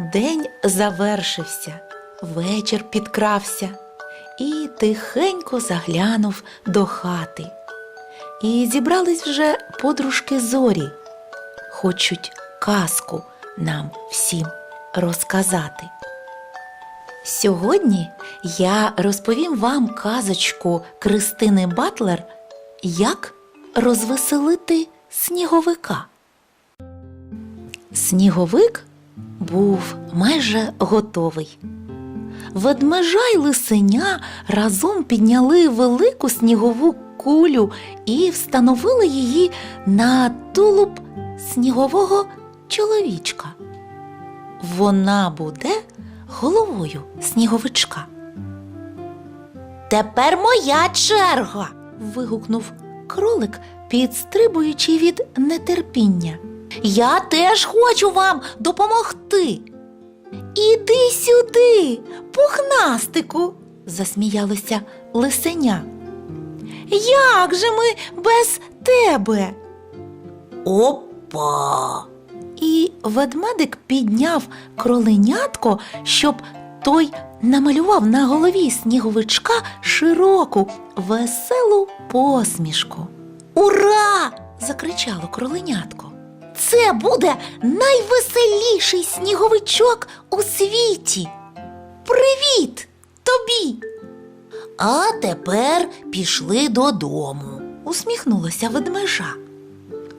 День завершився, вечір підкрався і тихенько заглянув до хати. І зібрались вже подружки зорі, хочуть казку нам всім розказати. Сьогодні я розповім вам казочку Кристини Батлер Як розвеселити сніговика. Сніговик був майже готовий. Ведмежа й лисеня разом підняли велику снігову кулю і встановили її на тулуб снігового чоловічка. Вона буде головою сніговичка. Тепер моя черга. вигукнув кролик, підстрибуючи від нетерпіння. Я теж хочу вам допомогти. Іди сюди, пухнастику, засміялося лисеня. Як же ми без тебе? Опа. І ведмедик підняв кроленятко, щоб той намалював на голові сніговичка широку, веселу посмішку. Ура! закричало кроленятко. Це буде найвеселіший сніговичок у світі. Привіт тобі. А тепер пішли додому, усміхнулася ведмежа.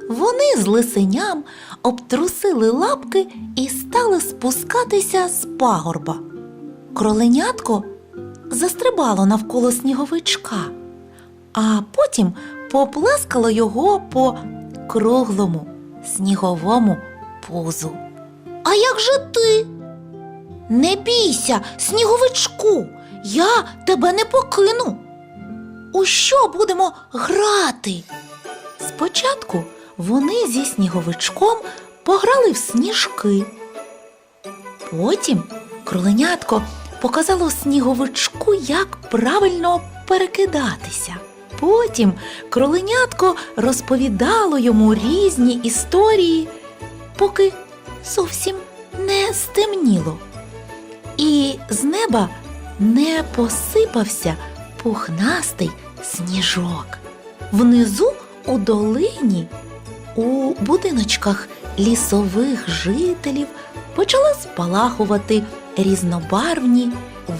Вони з лисеням обтрусили лапки і стали спускатися з пагорба. Кроленятко застрибало навколо сніговичка, а потім поплескало його по круглому сніговому пузу. А як же ти? Не бійся, сніговичку, я тебе не покину. У що будемо грати? Спочатку вони зі сніговичком пограли в сніжки. Потім кроленятко показало сніговичку, як правильно перекидатися. Потім кроленятко розповідало йому різні історії, поки зовсім не стемніло. І з неба не посипався пухнастий сніжок. Внизу у долині, у будиночках лісових жителів почали спалахувати різнобарвні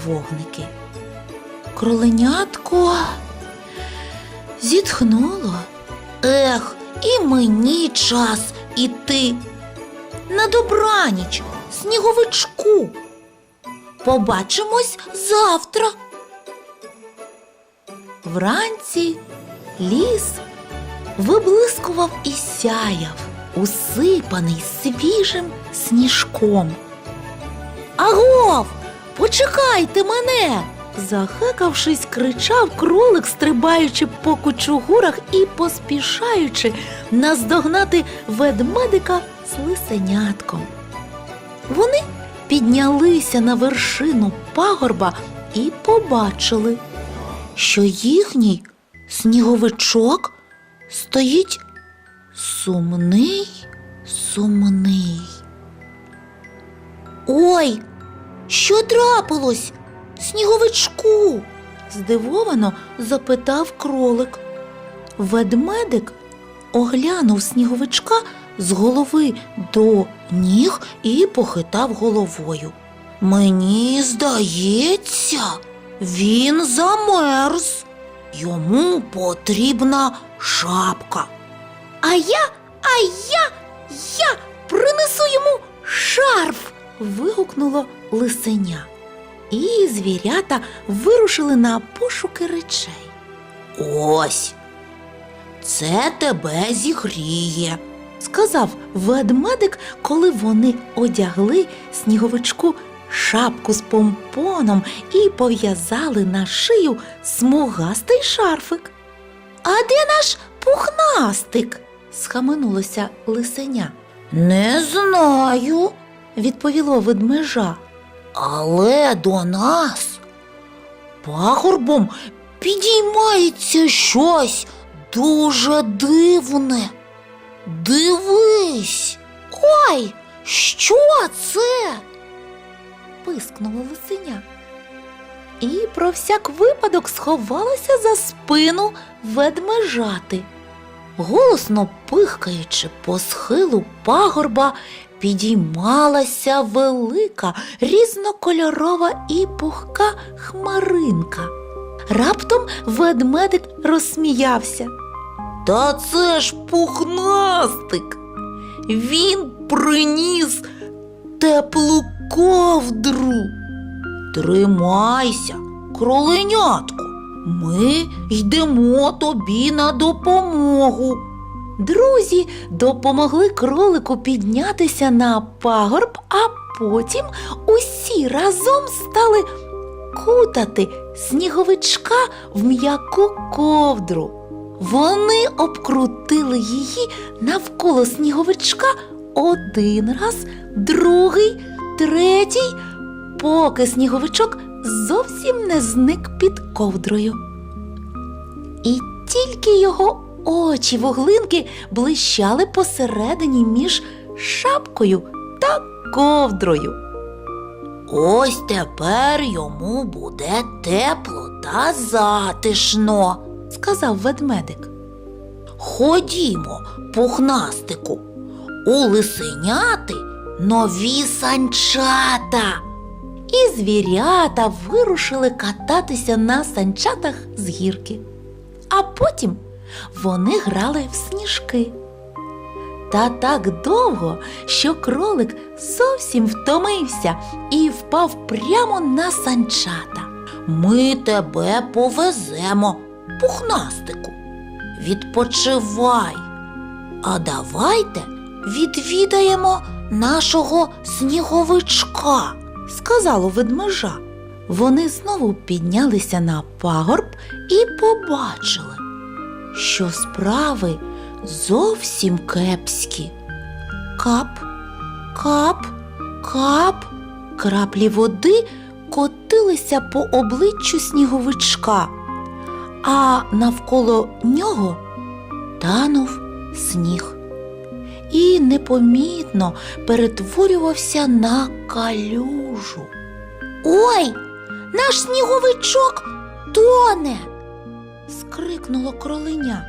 вогники. Кроленятко зітхнуло. Ех, і мені час іти. На добраніч, сніговичку. Побачимось завтра. Вранці ліс виблискував і сяяв, усипаний свіжим сніжком. Агов, почекайте мене. Захекавшись, кричав кролик, стрибаючи по кучугурах і поспішаючи наздогнати ведмедика з лисенятком. Вони піднялися на вершину пагорба і побачили, що їхній сніговичок стоїть сумний, сумний. Ой, що трапилось? Сніговичку? здивовано запитав кролик. Ведмедик оглянув сніговичка з голови до ніг і похитав головою. Мені здається, він замерз. Йому потрібна шапка. А я, а я, я принесу йому шарф. вигукнуло лисеня. І звірята вирушили на пошуки речей. Ось, це тебе зігріє, сказав ведмедик, коли вони одягли сніговичку шапку з помпоном і пов'язали на шию смугастий шарфик. А де наш пухнастик? схаменулося лисеня. Не знаю, відповіло ведмежа. Але до нас пагорбом підіймається щось дуже дивне. Дивись. Ой, що це? пискнуло лисеня. І про всяк випадок сховалася за спину ведмежати. Голосно пихкаючи по схилу пагорба, підіймалася велика різнокольорова і пухка хмаринка. Раптом ведмедик розсміявся. Та це ж пухнастик. Він приніс теплу ковдру. Тримайся, кроленятко, ми йдемо тобі на допомогу. Друзі допомогли кролику піднятися на пагорб, а потім усі разом стали кутати сніговичка в м'яку ковдру. Вони обкрутили її навколо сніговичка один раз, другий, третій, поки сніговичок зовсім не зник під ковдрою. І тільки його очі вуглинки блищали посередині між шапкою та ковдрою. Ось тепер йому буде тепло та затишно, сказав ведмедик. Ходімо, пухнастику, у лисеняти нові санчата. І звірята вирушили кататися на санчатах з гірки. А потім вони грали в сніжки. Та так довго, що кролик зовсім втомився і впав прямо на санчата. Ми тебе повеземо, пухнастику. Відпочивай. А давайте відвідаємо нашого сніговичка, сказало ведмежа. Вони знову піднялися на пагорб і побачили, що справи зовсім кепські. Кап, кап, кап, краплі води котилися по обличчю сніговичка, а навколо нього танув сніг і непомітно перетворювався на калюжу. Ой, наш сніговичок тоне. Скрикнуло кроленя.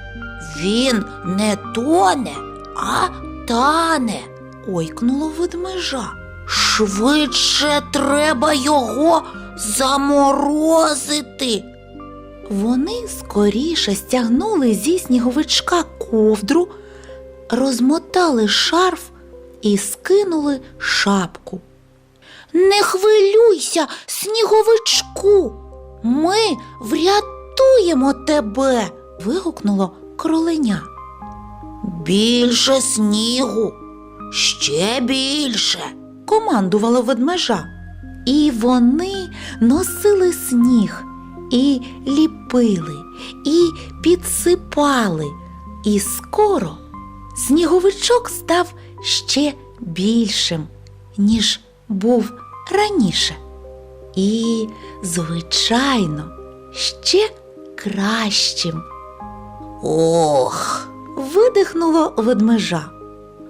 Він не тоне, а тане. ойкнуло ведмежа. Швидше треба його заморозити. Вони скоріше стягнули зі сніговичка ковдру, розмотали шарф і скинули шапку. Не хвилюйся, сніговичку, ми врятуємо тебе. вигукнуло кроленя. Більше снігу, ще більше, командувало ведмежа. І вони носили сніг, і ліпили, і підсипали. І скоро сніговичок став ще більшим, ніж був раніше. І, звичайно, ще кращим. Ох, видихнуло ведмежа.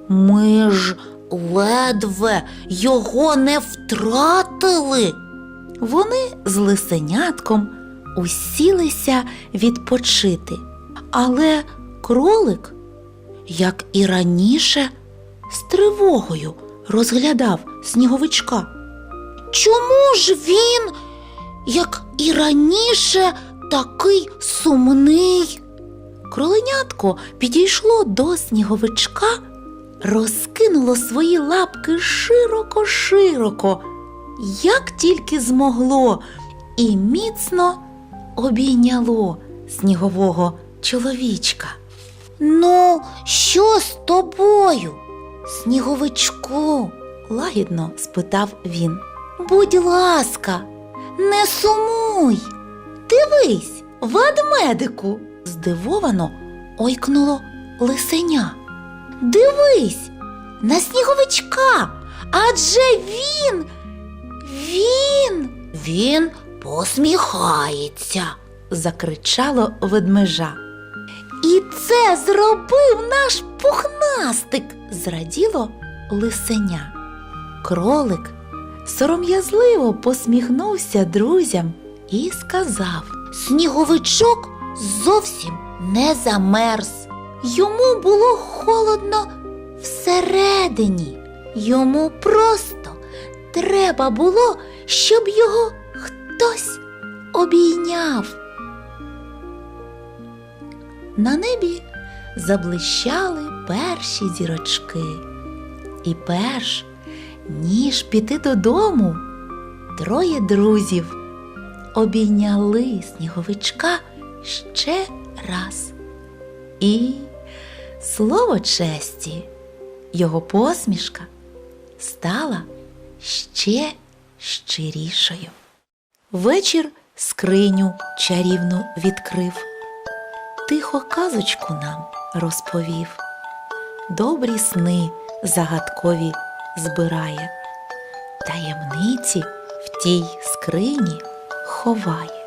Ми ж ледве його не втратили. Вони з лисенятком усілися відпочити, але кролик, як і раніше, з тривогою розглядав сніговичка. Чому ж він, як і раніше, такий сумний? Кроленятко підійшло до сніговичка, розкинуло свої лапки широко-широко, як тільки змогло, і міцно обійняло снігового чоловічка. Ну, що з тобою, сніговичку? лагідно спитав він. Будь ласка, не сумуй. Дивись, ведмедику. здивовано ойкнуло лисеня. Дивись на сніговичка, адже він. Він. Він посміхається, закричало ведмежа. І це зробив наш пухнастик, зраділо лисеня. Кролик сором'язливо посміхнувся друзям і сказав: Сніговичок зовсім не замерз. Йому було холодно всередині. Йому просто треба було, щоб його хтось обійняв. На небі заблищали перші зірочки. І перш ніж піти додому, троє друзів обійняли сніговичка ще раз. І слово честі, його посмішка стала ще щирішою. Вечір скриню чарівну відкрив, тихо казочку нам розповів, добрі сни загадкові збирає, таємниці в тій скрині ховає.